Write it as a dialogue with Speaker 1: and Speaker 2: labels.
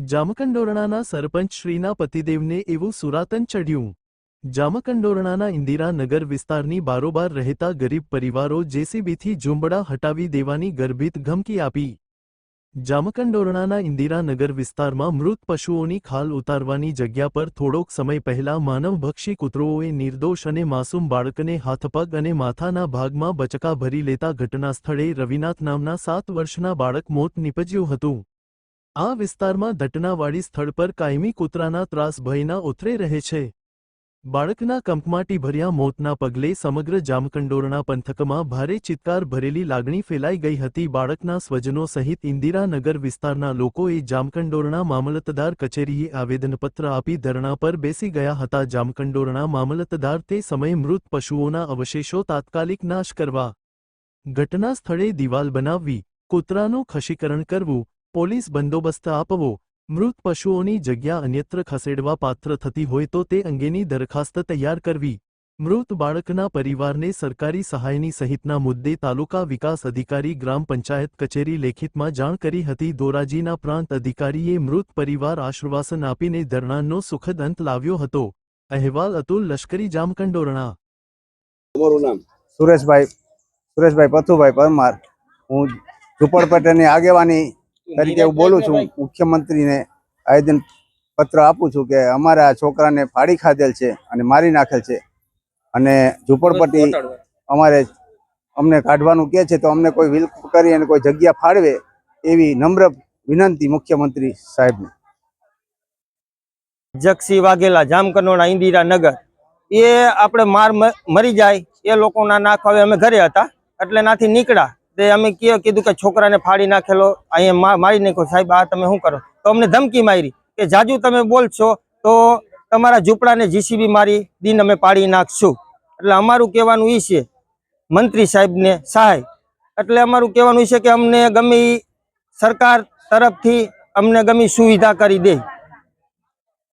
Speaker 1: જામકંડોરણાના સરપંચ શ્રીના પતિદેવને એવું સુરાતન ચઢ્યું. જામકંડોરણાના ઇન્દિરાનગર વિસ્તારની બારોબાર રહેતા ગરીબ પરિવારો જેસીબીથી ઝુંબડા હટાવી દેવાની ગર્ભિત ધમકી આપી. જામકંડોરણાના ઇન્દિરાનગર વિસ્તારમાં મૃત પશુઓની ખાલ ઉતારવાની જગ્યા પર થોડોક સમય પહેલા માનવભક્ષી કૂતરોએ નિર્દોષ અને માસૂમ બાળકને હાથપગ અને માથાના ભાગમાં બચકા ભરી લેતા ઘટના સ્થળે રવિનાથ નામના સાત વર્ષના બાળક મોત નીપજ્યું હતું. આ વિસ્તારમાં ઘટનાવાળી સ્થળ પર કાયમી કૂતરાના ત્રાસ ભયના ઉતરે રહે છે. બાળકના કંપમાટી ભર્યા મોતના પગલે સમગ્ર જામકંડોરણા પંથકમાં ભારે ચિત્કાર ભરેલી લાગણી ફેલાઈ ગઈ હતી. બાળકના સ્વજનો સહિત ઇન્દિરાનગર વિસ્તારના લોકોએ જામકંડોરણા મામલતદાર કચેરીએ આવેદનપત્ર આપી ધરણા પર બેસી ગયા હતા. જામકંડોરણા મામલતદાર તે સમયે મૃત પશુઓના અવશેષો તાત્કાલિક નાશ કરવા ઘટના સ્થળે દિવાલ બનાવવી, કૂતરાનું ખશીકરણ કરવું પોલીસ બંદોબસ્ત આપવો. મૃત પશુઓની જગ્યા અન્યત્ર ખસેડવા પાત્ર થતી હોય તો તે અંગેની દરખાસ્ત તૈયાર કરવી. મૃત બાળકના પરિવારને સરકારી સહાયની સહિતના મુદ્દે તાલુકા વિકાસ અધિકારી ગ્રામ પંચાયત કચેરી લેખિતમાં જાણ કરી હતી. ધોરાજીના પ્રાંત અધિકારીએ મૃત પરિવાર આશ્વાસન આપીને ધરણાનો સુખદ અંત લાવ્યો હતો. અહેવાલ અતુલ લશ્કરી જામકંડોરણા.
Speaker 2: તમારું નામ?
Speaker 3: સુરેશભાઈ સુરેશભાઈ પથુભાઈ પરમાર. હું ઝુંપડપટ્ટીની આગેવાની તરીકે હું બોલું છું મુખ્યમંત્રીને આવેદન પત્ર આપું છું કે અમારા છોકરાને ફાડી ખાધેલ છે અને મારી નાખેલ છે. અને ઝુંપડપટ્ટી અમારે અમને કાઢવાનું કહે છે તો અમને કોઈ વિલ કરી અને કોઈ જગ્યા ફાળવે એવી નમ્ર વિનંતી મુખ્યમંત્રી સાહેબને.
Speaker 4: જગસિંહ વાઘેલા જામકનોડા ઇન્દિરા નગર એ આપણે માર મરી જાય એ લોકોના નાખવા હવે અમે ઘરે હતા એટલે નાથી નીકળ્યા. તે અમે કીધું કે છોકરાને ફાડી નાખેલો. અહીંયા મારી નાખ્યો. સાહેબ, આ તમે શું કરો? તો અમને ધમકી મારી કે, જાજુ તમે બોલશો તો તમારા ઝૂંપડાને જીસીબી મારી દિન અમે પાડી નાખશું. એટલે અમારું કહેવાનું એ છે, મંત્રી સાહેબને સહાય. એટલે અમારું કહેવાનું છે કે, અમને ગમે સરકાર તરફથી અમને ગમે સુવિધા કરી દે.